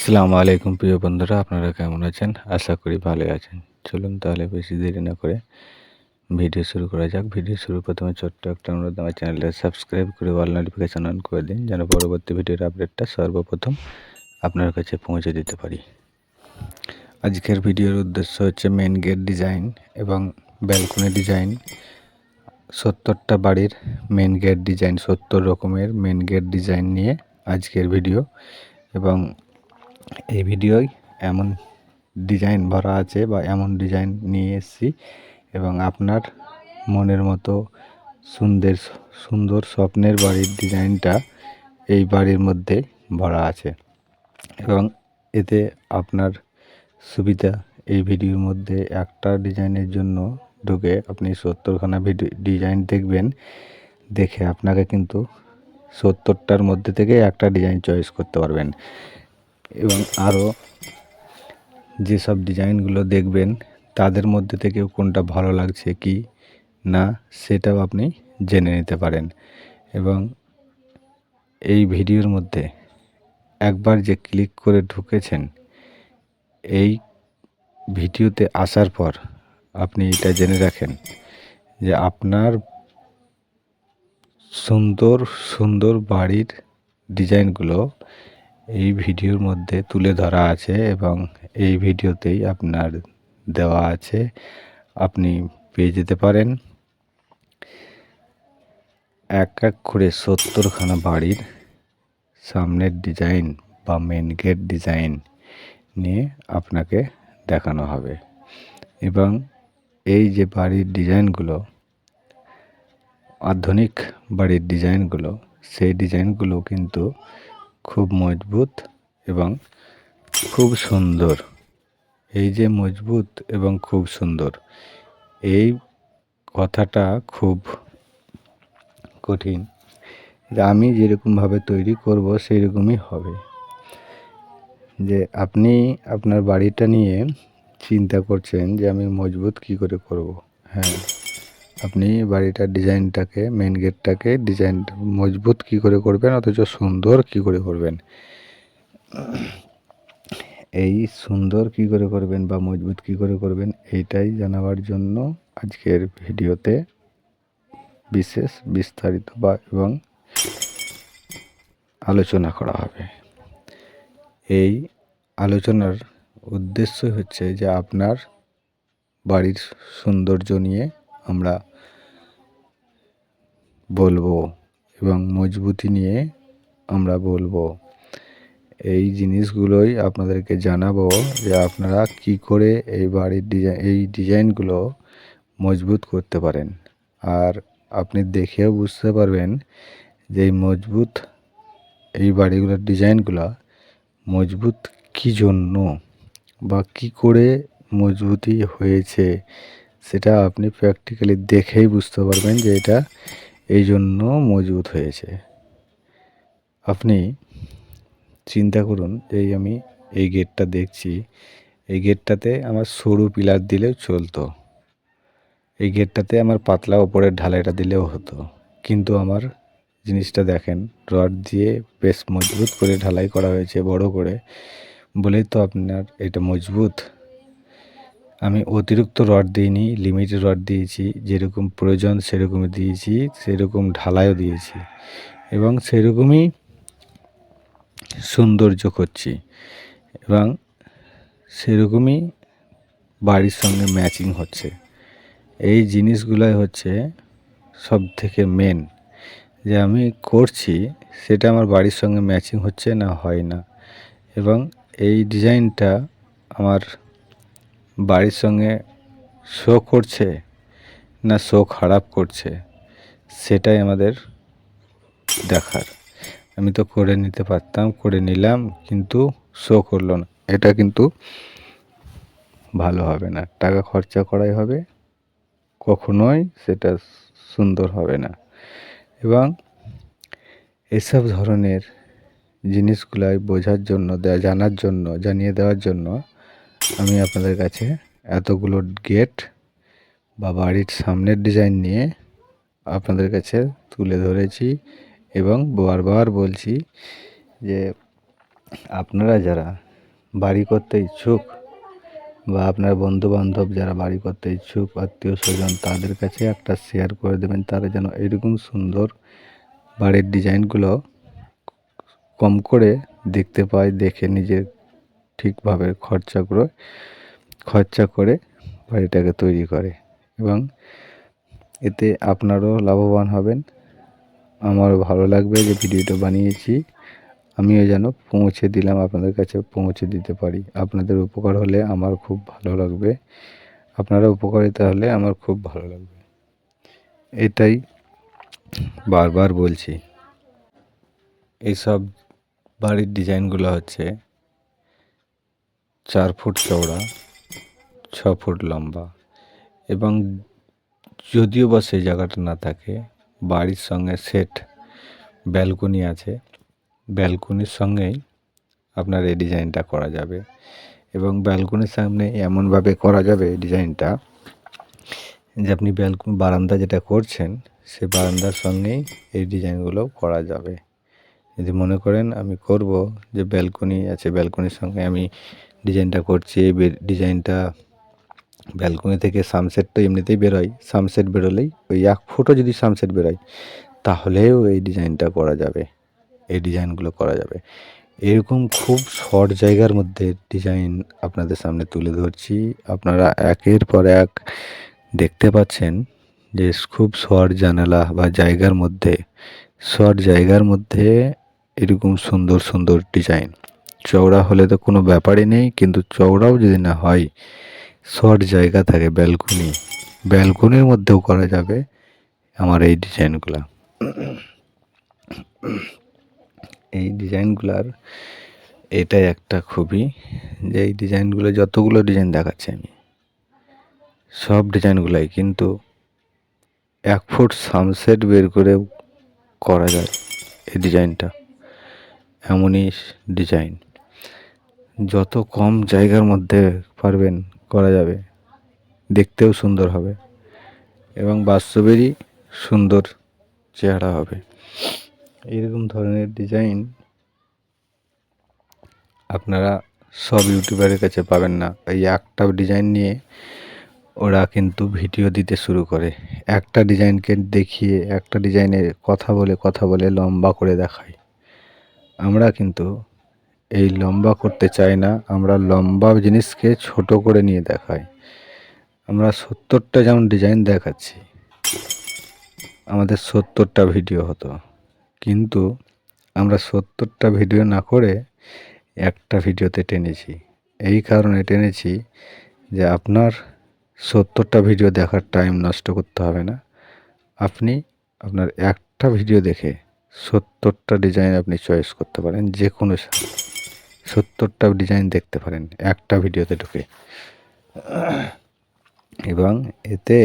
আসসালামু আলাইকুম প্রিয় বন্ধুরা, আপনারা কেমন আছেন? আশা করি ভালো আছেন। চলুন তাহলে বেশি দেরি না করে ভিডিও শুরু করা যাক। ভিডিও শুরু প্রথমে ছোট্ট একটা অনুরোধ, আমার চ্যানেলটা সাবস্ক্রাইব করে অল নোটিফিকেশান অন করে দিন, যেন পরবর্তী ভিডিওর আপডেটটা সর্বপ্রথম আপনার কাছে পৌঁছে দিতে পারি। আজকের ভিডিওর উদ্দেশ্য হচ্ছে মেন গেট ডিজাইন এবং ব্যালকনি ডিজাইন সত্তরটা বাড়ির মেন গেট ডিজাইন সত্তর রকমের মেন গেট ডিজাইন নিয়ে আজকের ভিডিও এবং এই ভিডিওয় এমন ডিজাইন ভরা আছে বা এমন ডিজাইন নিয়ে এসেছি এবং আপনার মনের মতো সুন্দর সুন্দর স্বপ্নের বাড়ির ডিজাইনটা এই বাড়ির মধ্যে ভরা আছে। এবং এতে আপনার সুবিধা, এই ভিডিওর মধ্যে একটা ডিজাইনের জন্য ঢুকে আপনি সত্তরখানা ভিডিও ডিজাইন দেখবেন, দেখে আপনাকে কিন্তু সত্তরটার মধ্যে থেকে একটা ডিজাইন চয়েস করতে পারবেন। এবং আরও যেসব ডিজাইনগুলো দেখবেন, তাদের মধ্যে থেকেও কোনটা ভালো লাগছে কি না, সেটাও আপনি জেনে নিতে পারেন। এবং এই ভিডিওর মধ্যে একবার যে ক্লিক করে ঢুকেছেন, এই ভিডিওতে আসার পর আপনি এটা জেনে রাখেন যে আপনার সুন্দর সুন্দর বাড়ির ডিজাইনগুলো এই ভিডিওর মধ্যে তুলে ধরা আছে এবং এই ভিডিওতেই আপনার দেওয়া আছে। আপনি পেয়ে যেতে পারেন। এক এক করে সত্তরখানা বাড়ির সামনের ডিজাইন বা মেন গেট ডিজাইন নিয়ে আপনাকে দেখানো হবে। এবং এই যে বাড়ির ডিজাইনগুলো, আধুনিক বাড়ির ডিজাইনগুলো, সেই ডিজাইনগুলো কিন্তু খুব মজবুত এবং খুব সুন্দর। এই যে মজবুত এবং খুব সুন্দর, এই কথাটা খুব কঠিন। যে আমি যেরকমভাবে তৈরি করব সেই রকমই হবে। যে আপনি আপনার বাড়িটা নিয়ে চিন্তা করছেন যে আমি মজবুত কি করে করব। হ্যাঁ। আপনি বাড়িটার ডিজাইনটাকে মেন গেটটাকে ডিজাইন মজবুত কি করে করবেন অথচ সুন্দর কি করে করবেন? এই সুন্দর কি করে করবেন বা মজবুত কি করে করবেন এইটাই জানাবার জন্য আজকের ভিডিওতে বিশেষ বিস্তারিত বা এবং আলোচনা করা হবে। এই আলোচনার উদ্দেশ্য হচ্ছে যে আপনার বাড়ির সৌন্দর্য নিয়ে আমরা বলব এবং মজবুতি নিয়ে আমরা বলব। এই জিনিসগুলোই আপনাদেরকে জানাব যে আপনারা কি করে এই বাড়ির ডিজাইন, এই ডিজাইনগুলো মজবুত করতে পারেন। আর আপনি দেখেও বুঝতে পারবেন যে এই মজবুত, এই বাড়িগুলোর ডিজাইনগুলো মজবুত কী জন্য বা কি করে মজবুতি হয়েছে, সেটা আপনি প্র্যাকটিক্যালি দেখেই বুঝতে পারবেন যে এটা এই জন্য মজবুত হয়েছে। আপনি চিন্তা করুন, এই আমি এই গেটটা দেখছি। এই গেটটাতে আমার সরু পিলার দিলেও চলতো। এই গেটটাতে আমার পাতলা ওপরের ঢালাইটা দিলেও হতো। কিন্তু আমার জিনিসটা দেখেন, রড দিয়ে বেশ মজবুত করে ঢালাই করা হয়েছে, বড় করে। বলেই তো আপনার এটা মজবুত। আমি অতিরিক্ত রড দিইনি লিমিটেড রড দিয়েছি, যেরকম প্রয়োজন সেরকমই দিয়েছি, সেরকম ঢালাইও দিয়েছি এবং সেরকমই সৌন্দর্য করছি এবং সেরকমই বাড়ির সঙ্গে ম্যাচিং হচ্ছে। এই জিনিসগুলোই হচ্ছে সব থেকে মেন যে আমি করছি, সেটা আমার বাড়ির সঙ্গে ম্যাচিং হচ্ছে না হয় না এবং এই ডিজাইনটা আমার বাড়ির সঙ্গে শো করছে না শো খারাপ করছে, সেটাই আমাদের দেখার। আমি তো করে নিতে পারতাম, করে নিলাম, কিন্তু শো করল না। এটা কিন্তু ভালো হবে না। টাকা খরচা করাই হবে, কখনোই সেটা সুন্দর হবে না। এবং এসব ধরনের জিনিসগুলাই বোঝার জন্য, জানার জন্য, জানিয়ে দেওয়ার জন্য আমি আপনাদের কাছে এতগুলো গেট বা বাড়ির সামনের ডিজাইন নিয়ে আপনাদের কাছে তুলে ধরেছি এবং বারবার বলছি যে আপনারা যারা বাড়ি করতে ইচ্ছুক বা আপনার বন্ধু বান্ধব যারা বাড়ি করতে ইচ্ছুক, আত্মীয় স্বজন, তাদের কাছে একটা শেয়ার করে দেবেন। তারা যেন এরকম সুন্দর বাড়ির ডিজাইনগুলো কম করে দেখতে পায়, দেখে নিজে ঠিকভাবে খরচা করে খরচা করে বাড়িটাকে তৈরি করে এবং এতে আপনারও লাভবান হবেন। আমারও ভালো লাগবে যে ভিডিওটা বানিয়েছি। আমিও যেন পৌঁছে দিলাম, আপনাদের কাছে পৌঁছে দিতে পারি। আপনাদের উপকার হলে আমার খুব ভালো লাগবে। আপনারা উপকারিতা হলে আমার খুব ভালো লাগবে। এটাই বারবার বলছি। এইসব বাড়ির ডিজাইনগুলো হচ্ছে চার ফুট চওড়া, ছ ফুট লম্বা এবং যদিও বা সেই জায়গাটা না থাকে, বাড়ির সঙ্গে সেট ব্যালকনি আছে। ব্যালকনির সঙ্গেই আপনার এই ডিজাইনটা করা যাবে এবং ব্যালকনির সামনে এমনভাবে করা যাবে ডিজাইনটা যে আপনি ব্যালকনি বারান্দা যেটা করছেন, সে বারান্দার সঙ্গেই এই ডিজাইনগুলো করা যাবে। যদি মনে করেন আমি করব যে ব্যালকনি আছে ব্যালকনির সঙ্গে আমি ডিজাইনটা করছি, এই ডিজাইনটা ব্যালকনি থেকে সানসেট তো এমনিতেই বেরোয়। সানসেট বেরোলেই ওই এক ফুটও যদি সানসেট বেরোয়, তাহলেও এই ডিজাইনটা করা যাবে। এই ডিজাইনগুলো করা যাবে। এরকম খুব শর্ট জায়গার মধ্যে ডিজাইন আপনাদের সামনে তুলে ধরছি। আপনারা একের পর এক দেখতে পাচ্ছেন যে খুব শর্ট জানালা বা জায়গার মধ্যে শর্ট জায়গার মধ্যে এরকম সুন্দর সুন্দর ডিজাইন। চওড়া হলে তো কোনো ব্যাপারই নেই, কিন্তু চওড়াও যদি না হয়, শর্ট জায়গা থাকে ব্যালকনি। ব্যালকনির মধ্যেও করা যাবে আমার এই ডিজাইনগুলা। এই ডিজাইনগুলার এটাই একটা খুবই, যে এই ডিজাইনগুলো যতগুলো ডিজাইন দেখাচ্ছি আমি, সব ডিজাইনগুলাই কিন্তু এক ফুট সানসেট বের করে করা যায় এই ডিজাইনটা। এমনই ডিজাইন। যত কম জায়গার মধ্যে পারবেন করা যাবে, দেখতেও সুন্দর হবে এবং বাস্তবেরই সুন্দর চেহারা হবে। এরকম ধরনের ডিজাইন আপনারা সব ইউটিউবারের কাছে পাবেন না। এই একটা ডিজাইন নিয়ে ওরা কিন্তু ভিডিও দিতে শুরু করে। একটা ডিজাইনকে দেখিয়ে একটা ডিজাইনের কথা বলে কথা বলে লম্বা করে দেখায়। আমরা কিন্তু এই লম্বা করতে চাই না, আমরা লম্বা জিনিসকে ছোট করে নিয়ে দেখাই। আমরা সত্তরটা যেমন ডিজাইন দেখাচ্ছি, আমাদের সত্তরটা ভিডিও হতো। কিন্তু আমরা সত্তরটা ভিডিও না করে একটা ভিডিওতে টেনেছি। এই কারণে টেনেছি যে আপনার সত্তরটা ভিডিও দেখার টাইম নষ্ট করতে হবে না। আপনি আপনার একটা ভিডিও দেখে সত্তরটা ডিজাইন আপনি চয়েস করতে পারেন যে কোনো সত্তরটা ডিজাইন দেখতে পারেন, একটা ভিডিওতে ঢুকে। এবং এতে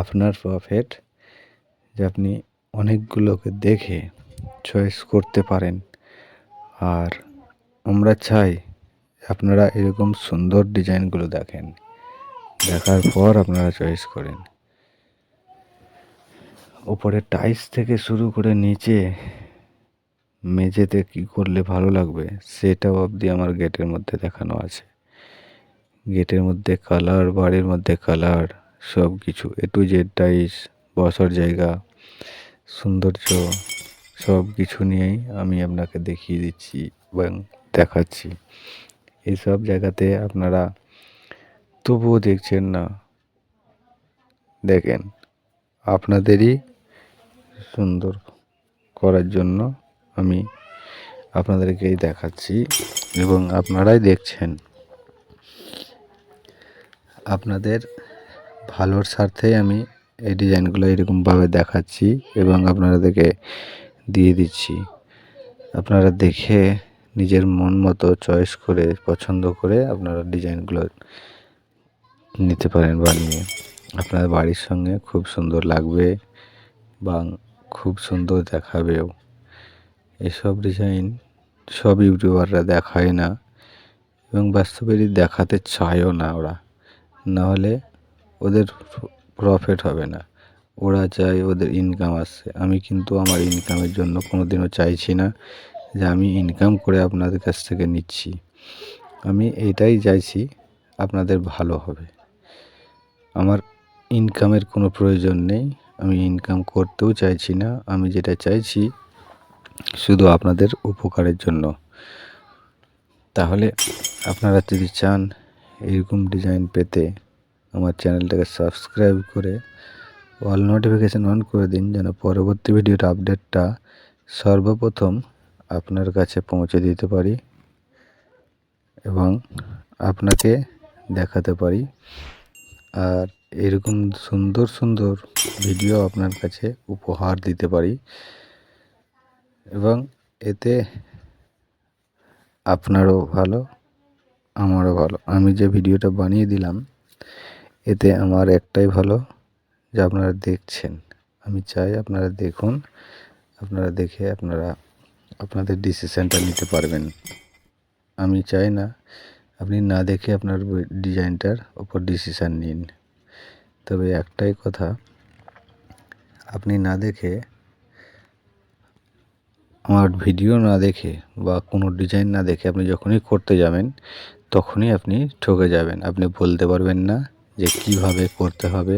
আপনার প্রফিট যে আপনি অনেকগুলোকে দেখে চয়েস করতে পারেন। আর আমরা চাই আপনারা এরকম সুন্দর ডিজাইনগুলো দেখেন, দেখার পর আপনারা চয়েস করেন। ওপরে টাইস থেকে শুরু করে নিচে মেঝেতে কি করলে ভালো লাগবে, সেটাও অবধি আমার গেটের মধ্যে দেখানো আছে। গেটের মধ্যে কালার, বাড়ির মধ্যে কালার সব কিছু এ টু জেড টাইস বসার জায়গা, সৌন্দর্য সব কিছু নিয়েই আমি আপনাকে দেখিয়ে দিচ্ছি এবং দেখাচ্ছি। এসব জায়গাতে আপনারা তবুও দেখছেন না। দেখেন, আপনাদেরই সুন্দর করার জন্য আমি আপনাদেরকেই দেখাচ্ছি এবং আপনারাই দেখছেন। আপনাদের ভালোর স্বার্থেই আমি এই ডিজাইনগুলো এরকমভাবে দেখাচ্ছি এবং আপনাদেরকে দিয়ে দিচ্ছি। আপনারা দেখে নিজের মন মতো চয়েস করে, পছন্দ করে আপনারা ডিজাইনগুলো নিতে পারেন বানিয়ে। আপনার বাড়ির সঙ্গে খুব সুন্দর লাগবে বা খুব সুন্দর দেখাবেও। এসব ডিজাইন সব ইউটিউবাররা দেখায় না এবং বাস্তবেরই দেখাতে চায়ও না ওরা। নাহলে ওদের প্রফিট হবে না। ওরা চায় ওদের ইনকাম আসছে। আমি কিন্তু আমার ইনকামের জন্য কোনো দিনও চাইছি না যে আমি ইনকাম করে আপনাদের কাছ থেকে নিচ্ছি। আমি এটাই চাইছি আপনাদের ভালো হবে। আমার ইনকামের কোনো প্রয়োজন নেই। আমি ইনকাম করতেও চাইছি না। আমি যেটা চাইছি শুধু আপনাদের উপকারের জন্য। তাহলে আপনারা যদি চান এরকম ডিজাইন পেতে, আমার চ্যানেলটাকে সাবস্ক্রাইব করে অল নোটিফিকেশান অন করে দিন যেন পরবর্তী ভিডিওর আপডেটটা সর্বপ্রথম আপনার কাছে পৌঁছে দিতে পারি এবং আপনাকে দেখাতে পারি। আর এরকম সুন্দর সুন্দর ভিডিও আপনার কাছে উপহার দিতে পারি। এবং এতে আপনারও ভালো, আমারও ভালো। আমি যে ভিডিওটা বানিয়ে দিলাম, এতে আমার একটাই ভালো যে আপনারা দেখছেন। আমি চাই আপনারা দেখুন, আপনারা দেখে আপনারা আপনাদের ডিসিশানটা নিতে পারবেন। আমি চাই না আপনি না দেখে আপনার ডিজাইনটার ওপর ডিসিশান নিন। তবে একটাই কথা, আপনি না দেখে আমার ভিডিও না দেখে বা কোনো ডিজাইন না দেখে আপনি যখনই করতে যাবেন, তখনই আপনি ঠকে যাবেন। আপনি বলতে পারবেন না যে কীভাবে করতে হবে।